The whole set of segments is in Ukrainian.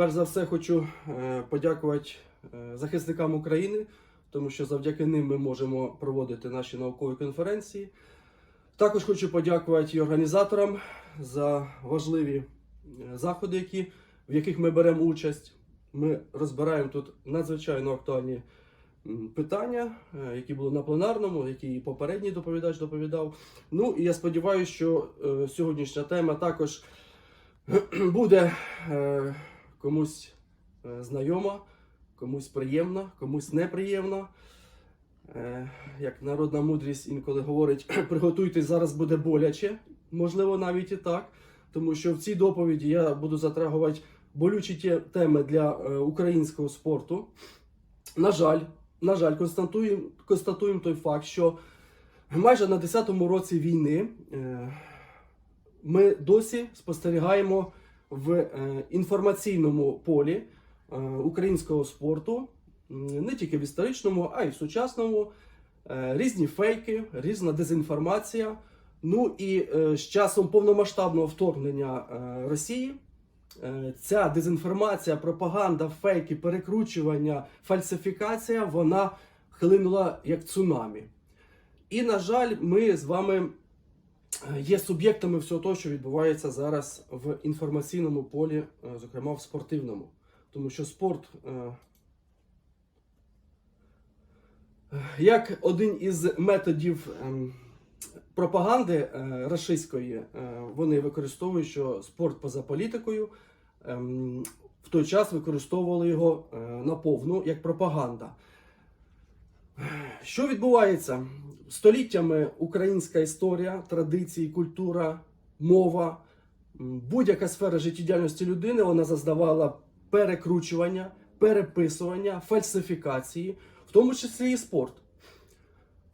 Перш за все, хочу е, подякувати е, захисникам України, тому що завдяки ним ми можемо проводити наші наукові конференції. Також хочу подякувати і організаторам за важливі е, заходи, які, в яких ми беремо участь. Ми розбираємо тут надзвичайно актуальні питання, які були на пленарному, які і попередній доповідач доповідав. Ну і я сподіваюся, що сьогоднішня тема також буде комусь е, знайома, комусь приємна, комусь неприємна. Е, як народна мудрість інколи говорить, приготуйтесь, зараз буде боляче, можливо, навіть і так. Тому що в цій доповіді я буду затрагувати болючі теми для е, українського спорту. На жаль, на жаль, констатуємо, констатуємо той факт, що майже на 10-му році війни ми досі спостерігаємо в е, інформаційному полі е, українського спорту, не тільки в історичному, а й в сучасному, е, різні фейки, різна дезінформація. Ну і з часом повномасштабного вторгнення Росії ця дезінформація, пропаганда, фейки, перекручування, фальсифікація, вона хлинула як цунамі. І, на жаль, ми з вами є суб'єктами всього того, що відбувається зараз в інформаційному полі, е, зокрема в спортивному. Тому що спорт, е, як один із методів ем, пропаганди е, рашистської, е, вони використовують, що спорт поза політикою. ем, В той час використовували його е, наповну як пропаганда. Що відбувається? Століттями українська історія, традиції, культура, мова, будь-яка сфера життєдіяльності людини вона зазнавала перекручування, переписування, фальсифікації, в тому числі і спорт.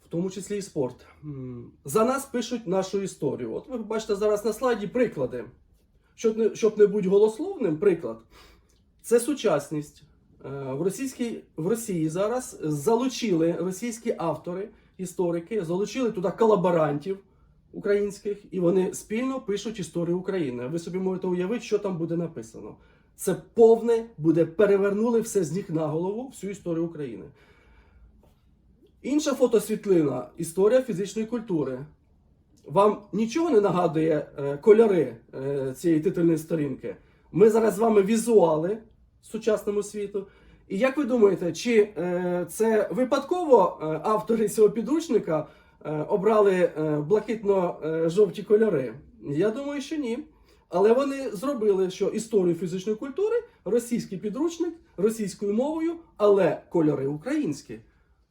В тому числі і спорт. За нас пишуть нашу історію. От ви бачите зараз на слайді приклади. Щоб не, щоб не бути голословним, приклад. Це сучасність. Е, В, російській, в Росії зараз залучили російські автори, історики, залучили туди колаборантів українських, і вони спільно пишуть історію України. Ви собі можете уявити, що там буде написано. Це повне буде перевернули все з ніг на голову, всю історію України. Інша фотосвітлина історія фізичної культури. Вам нічого не нагадує е, кольори е, цієї титульної сторінки? Ми зараз з вами візуали сучасному світу. І як ви думаєте, чи е, це випадково е, автори цього підручника е, обрали е, блакитно-жовті кольори? Я думаю, що ні. Але вони зробили, що історію фізичної культури російський підручник російською мовою, але кольори українські.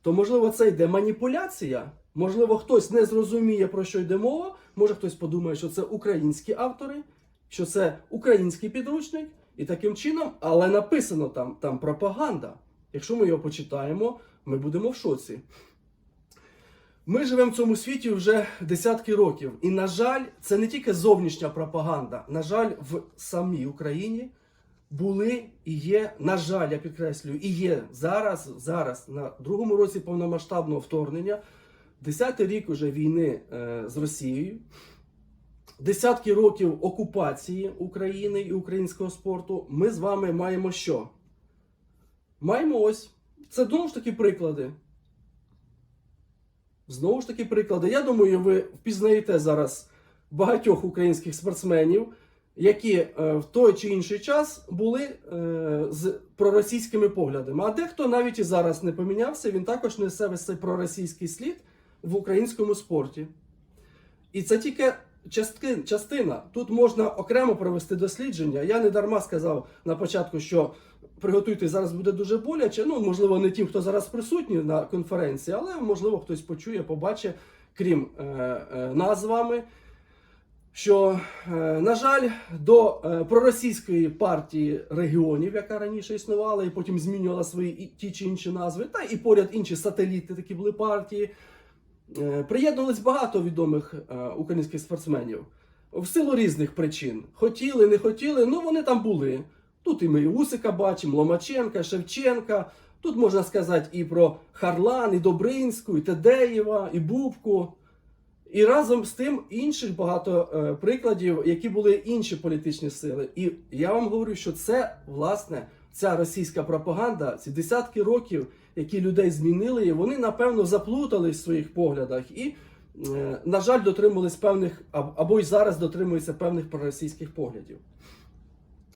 То можливо це йде маніпуляція. Можливо, хтось не зрозуміє, про що йде мова. Може хтось подумає, що це українські автори, що це український підручник, і таким чином, але написано там, там пропаганда. Якщо ми його почитаємо, ми будемо в шоці. Ми живемо в цьому світі вже десятки років. І, на жаль, це не тільки зовнішня пропаганда. На жаль, в самій Україні були і є, на жаль, я підкреслюю, і є зараз, зараз на другому році повномасштабного вторгнення, десятий рік уже війни е, з Росією, десятки років окупації України і українського спорту. Ми з вами маємо що? Маємо ось. Це знову ж таки приклади. Знову ж таки, приклади. Я думаю, ви впізнаєте зараз багатьох українських спортсменів, які е, в той чи інший час були е, з проросійськими поглядами. А дехто навіть і зараз не помінявся, він також несе весь цей проросійський слід в українському спорті. І це тільки частки, частина. Тут можна окремо провести дослідження. Я не дарма сказав на початку, що приготуйтесь, зараз буде дуже боляче. Ну, можливо, не тим, хто зараз присутній на конференції, але можливо хтось почує, побачить, крім е, е, нас. Що, е, на жаль, до е, проросійської партії регіонів, яка раніше існувала, і потім змінювала свої ті чи інші назви, та і поряд інші сателіти, такі були партії. Е, багато відомих е, українських спортсменів в силу різних причин. Хотіли, не хотіли, ну вони там були. Тут і ми Усика бачимо, Ломаченка, Шевченка. Тут можна сказати і про Харлан, і Добринську, і Тедеєва, і Бубку. І разом з тим інших багато е, прикладів, які були інші політичні сили. І я вам говорю, що це власне ця російська пропаганда, ці десятки років, які людей змінили, і вони напевно заплутались в своїх поглядах і, е, на жаль, дотримувались певних або й зараз дотримуються певних проросійських поглядів.